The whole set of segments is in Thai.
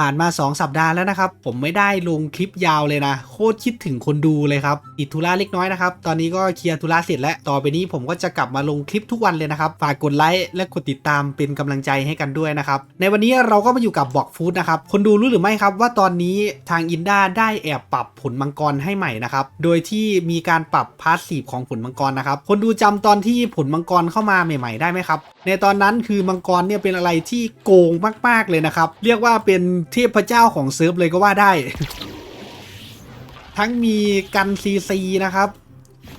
ผ่านมา 2 สัปดาห์แล้วนะครับ ผมไม่ได้ลงคลิปยาวเลยนะ โคตรคิดถึงคนดูเลยครับติดธุระเล็กน้อยนะครับ ตอนนี้ก็เคลียร์ธุระเสร็จแล้ว ต่อไปนี้ผมก็จะกลับมาลงคลิปทุกวันเลยนะครับ ฝากกดไลค์และกดติดตามเป็นกำลังใจให้กันด้วยนะครับ ในวันนี้เราก็มาอยู่กับบอกฟู้ดนะครับ คนดูรู้หรือไม่ครับว่าตอนนี้ทางอินด้าได้แอบปรับผลมังกรให้ใหม่นะครับ โดยที่มีการปรับพาสซีฟของผลมังกรนะครับ คนดูจำตอนที่ผลมังกรเข้ามาใหม่ ๆได้ไหมครับ ในตอนนั้นคือมังกรเนี่ยเป็นอะไรที่โกงมาก ๆเลยนะครับ เรียกว่าเป็นเทพเจ้าของเซิร์ฟเลยก็ว่าได้ ทั้งมีกันซีซีนะครับ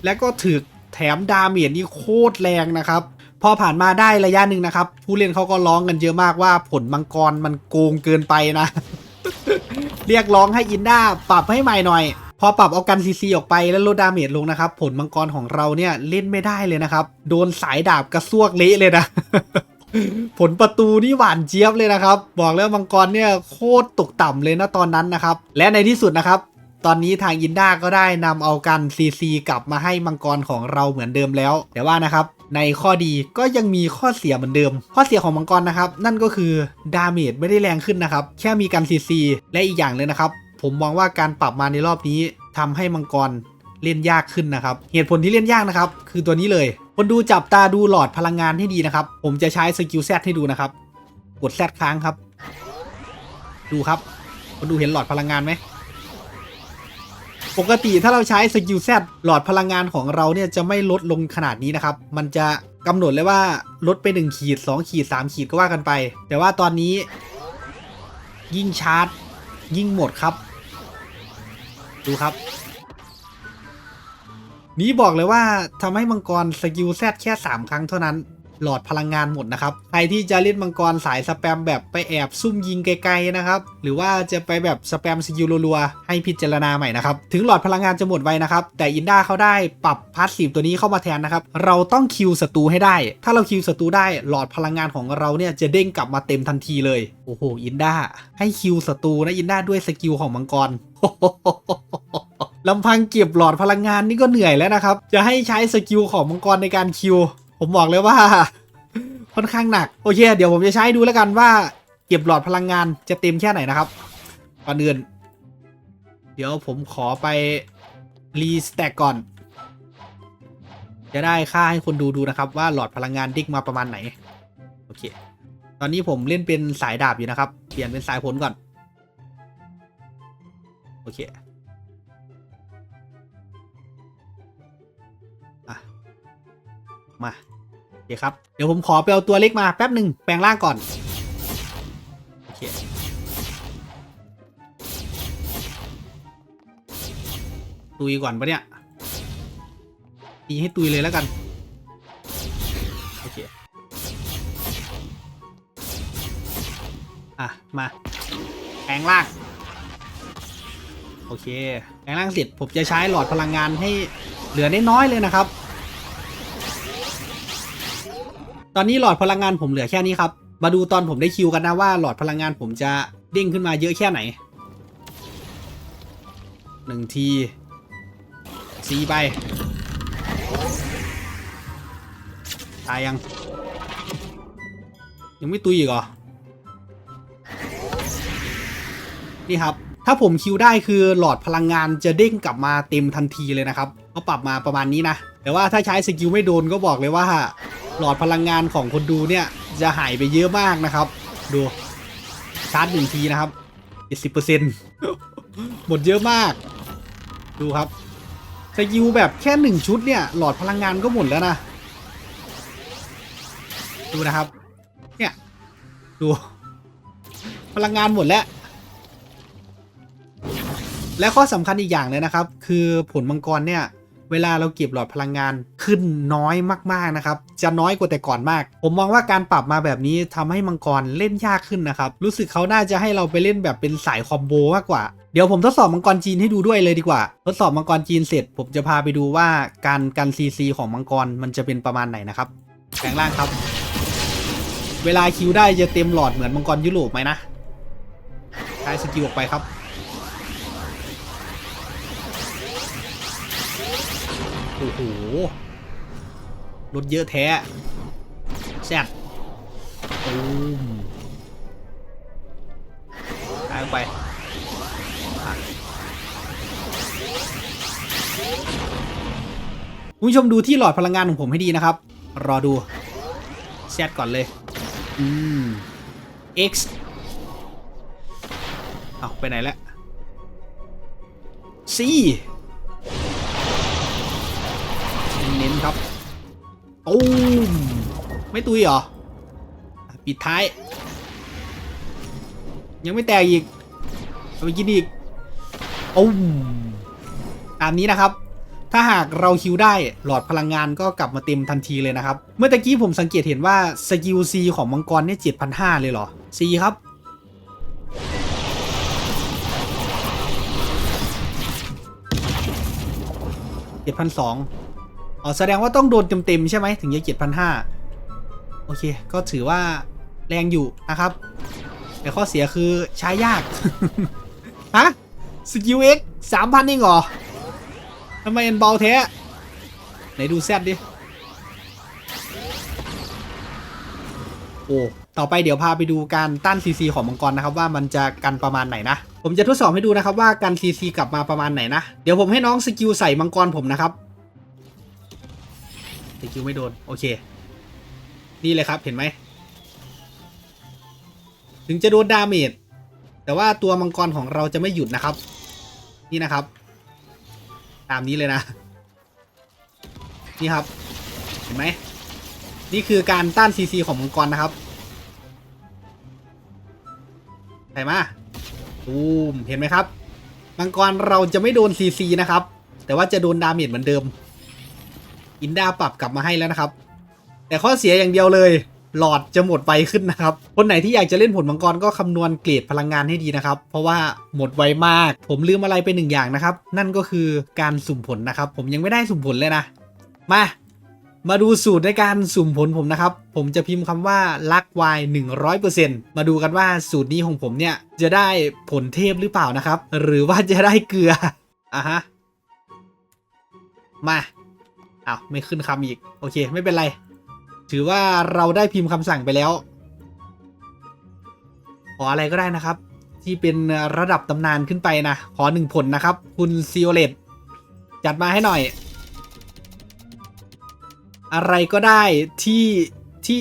และก็ถึกแถมดาเมจนี่โคตรแรงนะครับ พอผ่านมาได้ระยะหนึ่งนะครับ ผู้เล่นเขาก็ร้องกันเยอะมากว่าผลมังกรมันโกงเกินไปนะ เรียกร้องให้อินด้าปรับให้ใหม่หน่อย พอปรับเอากันซีซีออกไปแล้วลดดาเมจลงนะครับ ผลมังกรของเราเนี่ยเล่นไม่ได้เลยนะครับ โดนสายดาบกระซวกเละเลยนะ ผลประตูนี่หวานเจี๊ยบเลยนะครับ บอกแล้วมังกรเนี่ยโคตรตกต่ำเลยนะตอนนั้นนะครับ และในที่สุดนะครับ ตอนนี้ทางอินด้าก็ได้นำเอากันซีซีกลับมาให้มังกรของเราเหมือนเดิมแล้ว แต่ว่านะครับในข้อดีก็ยังมีข้อเสียเหมือนเดิม ข้อเสียของมังกรนะครับ นั่นก็คือดาเมจไม่ได้แรงขึ้นนะครับ แค่มีกันซีซีและอีกอย่างเลยนะครับ ผมมองว่าการปรับมาในรอบนี้ทำให้มังกรเล่นยากขึ้นนะครับ เหตุผลที่เล่นยากนะครับ คือตัวนี้เลย คนดูจับตาดูหลอดพลังงานให้ดีนะครับ ผมจะใช้สกิลแซให้ดูนะครับ กดแซค้างครับ ดูครับ คนดูเห็นหลอดพลังงานไหม ปกติถ้าเราใช้สกิลแซหลอดพลังงานของเราเนี่ยจะไม่ลดลงขนาดนี้นะครับ มันจะกำหนดเลยว่าลดไป 1 ขีด 2 ขีด 3 ขีดก็ว่ากันไป แต่ว่าตอนนี้ ยิ่งชาร์จ ยิ่งหมดครับ ดูครับ นี้บอกเลยว่าทำให้มังกรสกิลแซดแค่ 3 ครั้งเท่านั้น หลอดพลังงานหมดนะครับ ใครที่จะเล่นมังกรสายสแปมแบบไปแอบซุ่มยิงไกลๆนะครับ หรือว่าจะไปแบบสแปมสกิลรัวๆให้พิจารณาใหม่นะครับ ถึงหลอดพลังงานจะหมดไวนะครับ แต่อินด้าเขาได้ปรับพาสซีฟตัวนี้เข้ามาแทนนะครับ เราต้องคิวศัตรูให้ได้ ถ้าเราคิวศัตรูได้หลอดพลังงานของเราเนี่ยจะเด้งกลับมาเต็มทันทีเลย โอ้โห อินด้าให้คิวศัตรูนะอินด้าด้วยสกิลของมังกร ลำพังเก็บหลอดพลังงานนี่ก็เหนื่อยแล้วนะครับ จะให้ใช้สกิลของมังกรในการคิว ผมบอกเลยว่า ค่อนข้างหนัก โอเค เดี๋ยวผมจะใช้ดูแล้วกันว่าเก็บหลอดพลังงานจะเต็มแค่ไหนนะครับก่อนอื่น เดี๋ยวผมขอไปรีสแต็กก่อน จะได้ค่าให้คนดูดูนะครับว่าหลอดพลังงานดิกมาประมาณไหน โอเค ตอนนี้ผมเล่นเป็นสายดาบอยู่นะครับ เปลี่ยนเป็นสายผลก่อน โอเค มาโอเคครับ เดี๋ยวผมขอไปเอาตัวเล็กมาแป๊บหนึ่งแปลงร่างก่อน โอเค ตุยก่อนปะเนี่ย ตีให้ตุยเลยแล้วกัน โอเค อะ มา แปลงร่าง โอเค แปลงร่างเสร็จผมจะใช้หลอดพลังงานให้เหลือน้อยๆเลยนะครับ ตอนนี้หลอดพลังงานผมเหลือแค่นี้ครับ มาดูตอนผมได้คิวกันนะว่าหลอดพลังงานผมจะเด้งขึ้นมาเยอะแค่ไหนหนึ่งทีซีไป ตายยัง ยังไม่ตุยอีกเหรอ นี่ครับ ถ้าผมคิวได้คือหลอดพลังงานจะเด้งกลับมาเต็มทันทีเลยนะครับเขาปรับมาประมาณนี้นะ แต่ว่าถ้าใช้สกิลไม่โดนก็บอกเลยว่า หลอดพลังงานของคนดูเนี่ยจะหายไปเยอะมากนะครับ ดูชาร์จหนึ่งทีนะครับสิบเปอร์เซ็นต์หมดเยอะมาก ดูครับสกิลแบบแค่หนึ่งชุดเนี่ย หลอดพลังงานก็หมดแล้วนะ ดูนะครับ เนี่ย ดู พลังงานหมดแล้ว และข้อสำคัญอีกอย่างเลยนะครับ คือผลมังกรเนี่ย เวลาเราเก็บหลอดพลังงานขึ้นน้อยมากๆนะครับ จะน้อยกว่าแต่ก่อนมาก ผมมองว่าการปรับมาแบบนี้ทำให้มังกรเล่นยากขึ้นนะครับ รู้สึกเขาน่าจะให้เราไปเล่นแบบเป็นสายคอมโบมากกว่า เดี๋ยวผมทดสอบมังกรจีนให้ดูด้วยเลยดีกว่า ทดสอบมังกรจีนเสร็จ ผมจะพาไปดูว่าการกันซีซีของมังกรมันจะเป็นประมาณไหนนะครับแปลงร่างครับ เวลาคิวได้จะเต็มหลอดเหมือนมังกรยุโรปไหมนะใช้สกิลออกไปครับ โอ้โหรถเยอะแท้แซ่บตูมไปต้องไปคุณผู้ชมดูที่หลอดพลังงานของผมให้ดีนะครับ รอดูแซดก่อนเลย อืม X เอาไปไหนแล้ว C ครับตูมไม่ตุยเหรอ ปิดท้าย ยังไม่แตกอีกเอาไปกินอีกตูมตามนี้นะครับ ถ้าหากเราคิวได้หลอดพลังงานก็กลับมาเต็มทันทีเลยนะครับ เมื่อตะกี้ผมสังเกตเห็นว่าสกิล C ของมังกรเนี่ย7,500เลยเหรอ C ครับ7,200อ๋ อแสดงว่าต้องโดนเต็มๆใช่ไหมถึงจะ7,500โอเค ก็ถือว่าแรงอยู่นะครับ แต่ข้อเสียคือใช้ยาก ฮะสกิล X 3,000เองเหรอทำไมมันเบาแท้ ไหนดูแซดดิ โอ้ ต่อไปเดี๋ยวพาไปดูการต้านซีซีของมังกรนะครับ ว่ามันจะกันประมาณไหนนะ ผมจะทดสอบให้ดูนะครับว่าการซีซีกลับมาประมาณไหนนะ เดี๋ยวผมให้น้องสกิลใส่มังกรผมนะครับ สกิลไม่โดน โอเค นี่เลยครับเห็นไหม ถึงจะโดนดาเมจแต่ว่าตัวมังกรของเราจะไม่หยุดนะครับ นี่นะครับ ตามนี้เลยนะ นี่ครับ เห็นไหม นี่คือการต้านซีซีของมังกรนะครับใส่มาตูมเห็นไหมครับ มังกรเราจะไม่โดนซีซีนะครับ แต่ว่าจะโดนดาเมจเหมือนเดิม อินดาปรับกลับมาให้แล้วนะครับ แต่ข้อเสียอย่างเดียวเลย หลอดจะหมดไวขึ้นนะครับ คนไหนที่อยากจะเล่นผลมังกรก็คำนวณเกรดพลังงานให้ดีนะครับ เพราะว่าหมดไวมาก ผมลืมอะไรไปหนึ่งอย่างนะครับ นั่นก็คือการสุ่มผลนะครับ ผมยังไม่ได้สุ่มผลเลยนะ มา มาดูสูตรในการสุ่มผลผมนะครับ ผมจะพิมพ์คำว่าลักวาย100%มาดูกันว่าสูตรนี้ของผมเนี่ยจะได้ผลเทพหรือเปล่านะครับ หรือว่าจะได้เกลืออะฮะมา อ้าวไม่ขึ้นคำอีก โอเค ไม่เป็นไร ถือว่าเราได้พิมพ์คำสั่งไปแล้ว ขออะไรก็ได้นะครับ ที่เป็นระดับตำนานขึ้นไปนะ ขอหนึ่งผลนะครับ คุณซีโอเลตจัดมาให้หน่อย อะไรก็ได้ที่ที่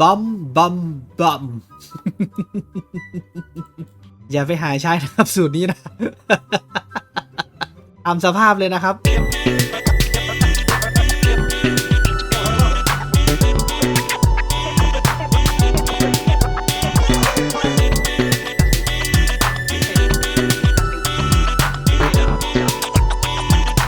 บัมบัมบัม อย่าไปหาใช้นะครับสูตรนี้นะตามสภาพเลยนะครับ